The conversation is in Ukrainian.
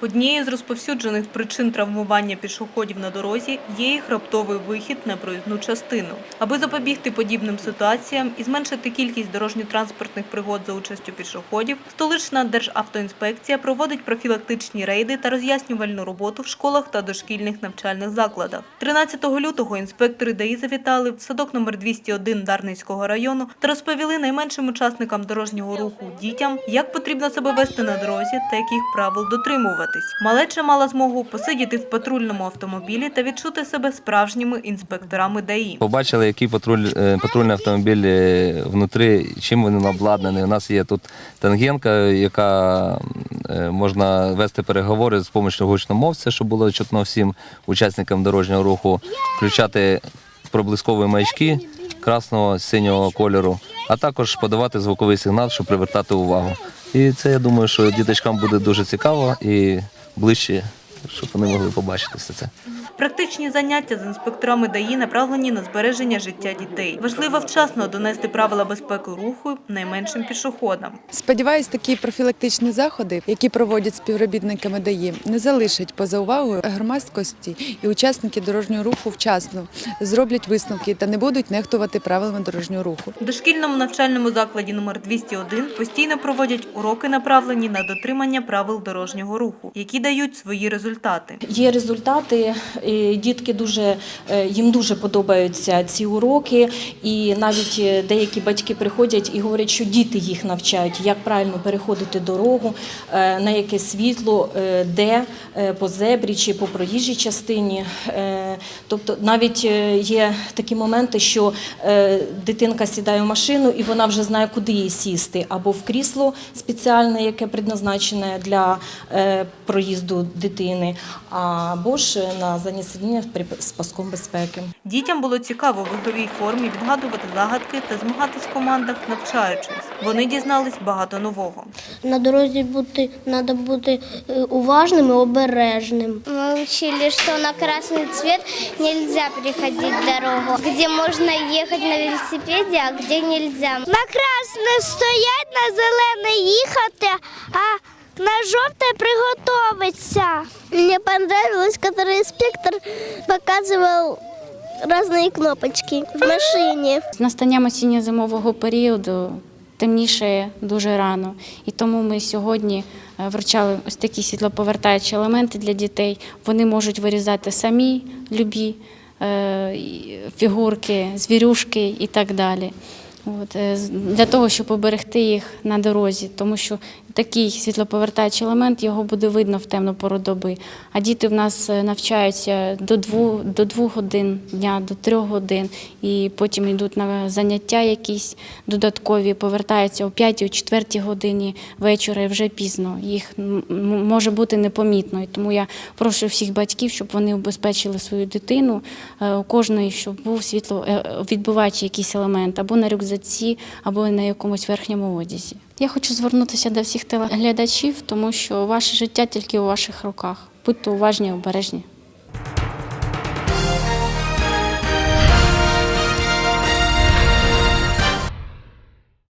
Однією з розповсюджених причин травмування пішоходів на дорозі є їх раптовий вихід на проїзну частину. Аби запобігти подібним ситуаціям і зменшити кількість дорожньо-транспортних пригод за участю пішоходів, столична Державтоінспекція проводить профілактичні рейди та роз'яснювальну роботу в школах та дошкільних навчальних закладах. 13 лютого інспектори ДАІ завітали в садок номер 201 Дарницького району та розповіли найменшим учасникам дорожнього руху дітям, як потрібно себе вести на дорозі та яких правил дотримуватись. Малеча мала змогу посидіти в патрульному автомобілі та відчути себе справжніми інспекторами ДАІ. Побачили, який патруль, е, патрульний автомобіль е, внутрі, чим він обладнаний. У нас є тут тангенка, яка е, можна вести переговори з допомогою гучномовця, щоб було чутно всім учасникам дорожнього руху, включати проблискові маячки красного синього кольору, а також подавати звуковий сигнал, щоб привертати увагу. І це я думаю, що діточкам буде дуже цікаво і ближче, щоб вони могли побачити все це. Практичні заняття з інспекторами ДАІ направлені на збереження життя дітей. Важливо вчасно донести правила безпеки руху найменшим пішоходам. Сподіваюсь, такі профілактичні заходи, які проводять співробітниками ДАІ, не залишать поза увагою громадськості і учасники дорожнього руху вчасно зроблять висновки та не будуть нехтувати правилами дорожнього руху. В дошкільному навчальному закладі номер 201 постійно проводять уроки, направлені на дотримання правил дорожнього руху, які дають свої результати. Є результати, дітки дуже е, їм дуже подобаються ці уроки, і навіть е, деякі батьки приходять і говорять, що діти їх навчають, як правильно переходити дорогу, е, на яке світло, е, де е, по зебрі чи по проїжджій частині. Е, Тобто навіть е, є такі моменти, що е, дитинка сідає в машину і вона вже знає, куди їй сісти, або в крісло спеціальне, яке предназначене для е, проїзду дитини, або ж на заднє сидіння з паском безпеки. Дітям було цікаво в ігровій формі відгадувати загадки та змагатись в командах, навчаючись. Вони дізнались багато нового. На дорозі бути треба бути е, уважним і обережним. Мы учили, что на красный цвет нельзя переходить дорогу, где можно ехать на велосипеде, а где нельзя. На красне стоять, на зелене їхати, а на жовте приготовиться. Мне понравилось, когда инспектор показывал разные кнопочки в машине. З настанням осінньо-зимового періоду темніше дуже рано. І тому ми сьогодні е, вручали ось такі світлоповертаючі елементи для дітей. Вони можуть вирізати самі любі е, фігурки, звірюшки і так далі. От, е, для того, щоб оберегти їх на дорозі, тому що такий світлоповертаючий елемент його буде видно в темну пору доби. А діти в нас е, навчаються до двох, до двох годин дня, до трьох годин, і потім йдуть на заняття якісь додаткові, повертаються о п'ятій, о четвертій годині вечора і вже пізно. Їх може бути непомітно. І тому я прошу всіх батьків, щоб вони убезпечили свою дитину. Е, У кожної, щоб був світло е, якийсь елемент або на рюкзаці, або на якомусь верхньому одязі. Я хочу звернутися до всіх телеглядачів, тому що ваше життя тільки у ваших руках. Будьте уважні обережні.